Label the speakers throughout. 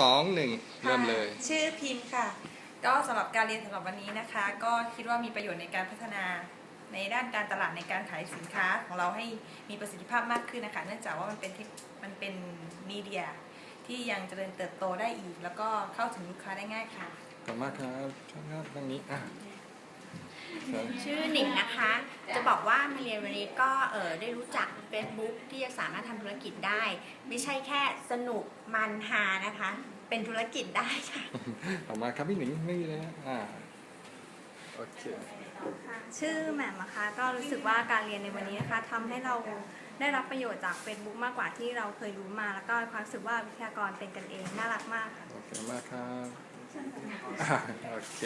Speaker 1: สองหนึ่งเริ่มเลย
Speaker 2: ค่ะชื่อพิมพ์ค่ะ ก็สำหรับการเรียนสำหรับวันนี้นะคะ ก็คิดว่ามีประโยชน์ในการพัฒนาในด้านการตลาดในการขายสินค้าของเราให้มีประสิทธิภาพมากขึ้นนะคะ เนื่องจากว่ามันเป็นเทคมันเป็นมีเดียที่ยังเจริญเติบโตได้อีก แล้วก็เข้าถึงลูกค้าได้ง่ายค่ะ
Speaker 1: ขอบคุณมากครับช่างครับทางนี้อะเชิญ
Speaker 3: ชื่อหนิงนะคะ จะบอกว่ามาเรียนวันนี้ก็เออได้รู้จัก Facebook ที่จะสามารถทำธุรกิจได้ ไม่ใช่แค่สนุกมันฮานะคะ เป็นธุรกิจได้ค่ะ
Speaker 1: ขอบคุณมากครับพี่หนิงไม่มีเลยนะอ่าโอเค
Speaker 4: ค่ะชื่อแหม่มนะคะก็รู้สึกว่าการเรียนในวันนี้นะคะทำให้เราได้รับประโยชน์จาก Facebook มากกว่าที่เราเคยรู้มา แล้วก็ความรู้สึกว่าวิทยากรเป็นกันเองน่ารักมากค่ะ
Speaker 1: โอเคมากครับอ่าโอเค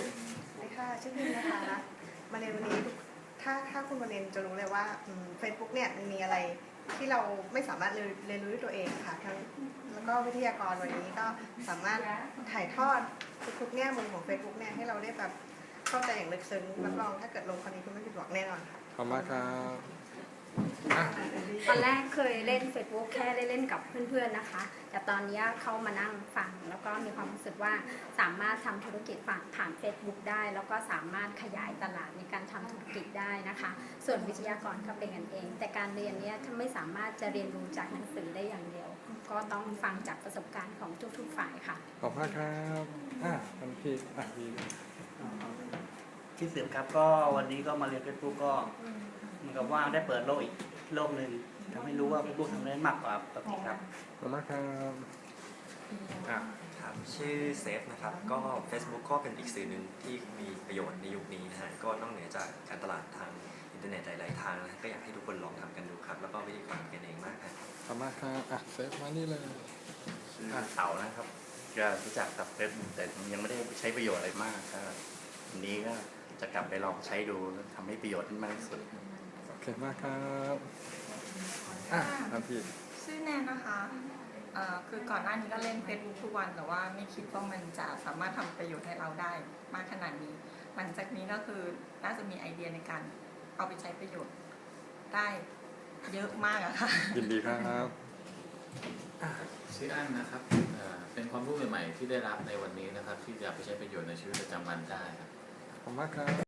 Speaker 5: สวัสดีค่ะชื่อพิมนะคะ มาเรียนวันนี้ทุกถ้าถ้าคุณมาเรียนจะรู้เลยว่าเฟซบุ๊กเนี่ยมันมีอะไรที่เราไม่สามารถเรียนเรียนรู้ด้วยตัวเองค่ะทั้งแล้วก็วิทยากรวันนี้ก็สามารถถ่ายทอดทุกๆแง่มุมของ Facebook เนี่ยให้เราได้แบบเข้าใจอย่างลึกซึ้งรับรองถ้าเกิดลงคนนี้คุณไม่ผิดหวังแน่นอนค่ะ
Speaker 1: ขอบคุณมากครับ อะ
Speaker 4: ตอนแรกเคยเล่น Facebook แค่เล่นๆกับเพื่อนๆนะคะ แต่ตอนนี้เข้ามานั่งฟัง แล้วก็มีความรู้สึกว่าสามารถทำธุรกิจผ่านผ่าน Facebook ได้ แล้วก็สามารถขยายตลาดในการทำธุรกิจได้นะคะ ส่วนวิทยากรก็เป็นกันเอง แต่การเรียนเนี้ยถ้าไม่สามารถจะเรียนรู้จากหนังสือได้อย่างเดียว ก็ต้องฟังจากประสบการณ์ของทุกๆฝ่ายค่ะ
Speaker 1: ขอบคุณมากครับอะทันพี่อะพี่
Speaker 6: ที่สืบครับก็วันนี้ก็มาเรียนเฟซบุ๊กก็เหมือนกับว่าได้เปิดโลกอีก โลกหนึ่งทำให้รู้ว่าเฟซบุ๊กทำได้มากกว่าปกติครับ
Speaker 1: ขอบคุณมากครับอะ
Speaker 7: ครับชื่อเซฟนะครับ ก็ Facebook ก็เป็นอีกสื่อหนึ่งที่มีประโยชน์ในยุคนี้นะฮะก็นอกเหนือจากการตลาดทางอินเทอร์เน็ตหลายๆทางนะฮะก็อยากให้ทุกคนลองทำกันดูครับ แล้วก็วิธีการกันเองมากครับ
Speaker 1: ขอบคุณมากครับอะเซฟมานี่เลย
Speaker 8: ชื่อเต๋านะครับก็รู้จักกับเฟซบุ๊กแต่ยังไม่ได้ใช้ประโยชน์อะไรมากก็วันนี้ก็ จะกลับไปลองใช้ดูแล้วทำให้ประโยชน์ให้มากที่สุด
Speaker 1: โอเคมากครับอะทันพี่
Speaker 9: ชื่อแนนนะคะเอ่อคือก่อนหน้านี้ก็เล่น Facebook ทุกวันแต่ว่าไม่คิดว่ามันจะสามารถทำประโยชน์ให้เราได้มากขนาดนี้ หลังจากนี้ก็คือน่าจะมีไอเดียในการเอาไปใช้ประโยชน์ได้เยอะมากอะค่ะ
Speaker 1: ยินดีครับ
Speaker 10: ชื่ออั้นนะครับเอ่อเป็นความรู้ใหม่ๆที่ได้รับในวันนี้นะครับ ที่จะไปใช้ประโยชน์ในชีวิตประจำวันได้ครับ
Speaker 1: ข